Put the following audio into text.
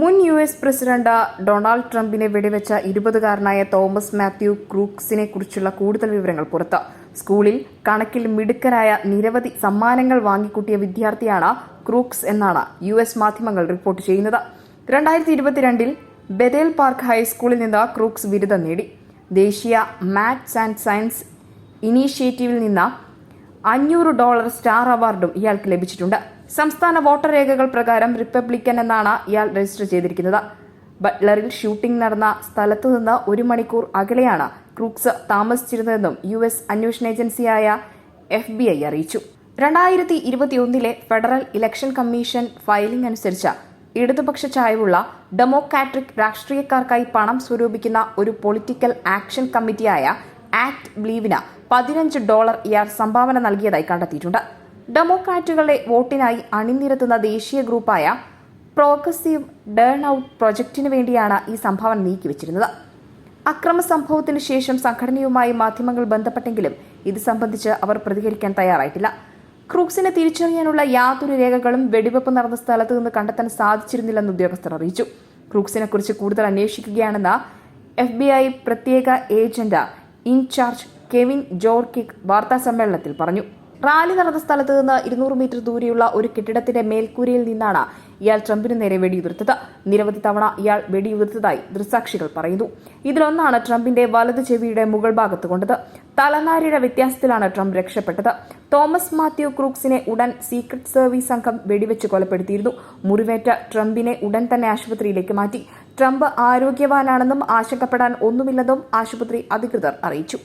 മുൻ U S president Donald ട്രംപിനെ വെടിവെച്ച ഇരുപതുകാരനായ Thomas Matthew ക്രൂക്സിനെ കുറിച്ചുള്ള കൂടുതൽ വിവരങ്ങൾ പുറത്ത്. സ്കൂളിൽ കണക്കിൽ മിടുക്കരായ നിരവധി സമ്മാനങ്ങൾ വാങ്ങിക്കൂട്ടിയ വിദ്യാർത്ഥിയാണ് ക്രൂക്സ് എന്നാണ് യു എസ് മാധ്യമങ്ങൾ റിപ്പോർട്ട് ചെയ്യുന്നത്. രണ്ടായിരത്തി ഇരുപത്തിരണ്ടിൽ ബദേൽ പാർക്ക് ഹൈസ്കൂളിൽ നിന്ന് ക്രൂക്സ് ബിരുദം നേടി. ദേശീയ മാത്സ് ആൻഡ് സയൻസ് ഇനീഷ്യേറ്റീവിൽ നിന്ന് അഞ്ഞൂറ് ഡോളർ സ്റ്റാർ അവാർഡും ഇയാൾക്ക് ലഭിച്ചിട്ടുണ്ട്. സംസ്ഥാന വോട്ടർ രേഖകൾ പ്രകാരം റിപ്പബ്ലിക്കൻ എന്നാണ് ഇയാൾ രജിസ്റ്റർ ചെയ്തിരിക്കുന്നത്. ബട്ട്ലറിൽ ഷൂട്ടിംഗ് നടന്ന സ്ഥലത്തു നിന്ന് ഒരു മണിക്കൂർ അകലെയാണ് ക്രൂക്സ് താമസിച്ചിരുന്നതെന്നും യു എസ് അന്വേഷണ ഏജൻസിയായ എഫ് ബി ഐ അറിയിച്ചു. രണ്ടായിരത്തി ഇരുപത്തിയൊന്നിലെ ഫെഡറൽ ഇലക്ഷൻ കമ്മീഷൻ ഫയലിംഗ് അനുസരിച്ച് ഇടതുപക്ഷ ചായവുള്ള ഡെമോക്രാറ്റിക് രാഷ്ട്രീയക്കാർക്കായി പണം സ്വരൂപിക്കുന്ന ഒരു പൊളിറ്റിക്കൽ ആക്ഷൻ കമ്മിറ്റിയായ ആക്ട് ബ്ലീവിന് പതിനഞ്ച് ഡോളർ ഇയാൾ സംഭാവന നൽകിയതായി കണ്ടെത്തിയിട്ടുണ്ട്. ഡെമോക്രാറ്റുകളുടെ വോട്ടിനായി അണിനിരത്തുന്ന ദേശീയ ഗ്രൂപ്പായ പ്രോഗ്രസീവ് ഡേൺ ഔട്ട് പ്രൊജക്ടിനു വേണ്ടിയാണ് ഈ സംഭാവന നീക്കിവച്ചിരുന്നത്. അക്രമ സംഭവത്തിനു ശേഷം സംഘടനയുമായി മാധ്യമങ്ങൾ ബന്ധപ്പെട്ടെങ്കിലും ഇത് സംബന്ധിച്ച് അവർ പ്രതികരിക്കാൻ തയ്യാറായിട്ടില്ല. ക്രൂക്സിനെ തിരിച്ചറിയാനുള്ള യാതൊരു രേഖകളും വെടിവെപ്പ് നടന്ന സ്ഥലത്ത് നിന്ന് കണ്ടെത്താൻ സാധിച്ചിരുന്നില്ലെന്ന് ഉദ്യോഗസ്ഥർ അറിയിച്ചു. ക്രൂക്സിനെക്കുറിച്ച് കൂടുതൽ അന്വേഷിക്കുകയാണെന്ന് എഫ് ബി ഐ പ്രത്യേക ഏജന്റ് ഇൻചാർജ് കെവിൻ ജോർക്കിക് വാർത്താ സമ്മേളനത്തിൽ പറഞ്ഞു. റാലി നടന്ന സ്ഥലത്ത് നിന്ന് ഇരുന്നൂറ് മീറ്റർ ദൂരെയുള്ള ഒരു കെട്ടിടത്തിന്റെ മേൽക്കൂരയിൽ നിന്നാണ് ഇയാൾ ട്രംപിന് നേരെ വെടിയുതിർത്തത്. നിരവധി തവണ ഇയാൾ വെടിയുതിർത്തതായി ദൃസാക്ഷികൾ പറയുന്നു. ഇതിലൊന്നാണ് ട്രംപിന്റെ വലതു ചെവിയുടെ മുകൾ ഭാഗത്ത് കൊണ്ടത്. തലനാരിയുടെ വ്യത്യാസത്തിലാണ് ട്രംപ് രക്ഷപ്പെട്ടത്. തോമസ് മാത്യു ക്രൂക്സിനെ ഉടൻ സീക്രട്ട് സർവീസ് സംഘം വെടിവെച്ച് കൊലപ്പെടുത്തിയിരുന്നു. മുറിവേറ്റ ട്രംപിനെ ഉടൻ തന്നെ ആശുപത്രിയിലേക്ക് മാറ്റി. ട്രംപ് ആരോഗ്യവാനാണെന്നും ആശങ്കപ്പെടാൻ ഒന്നുമില്ലെന്നും ആശുപത്രി അധികൃതർ അറിയിച്ചു.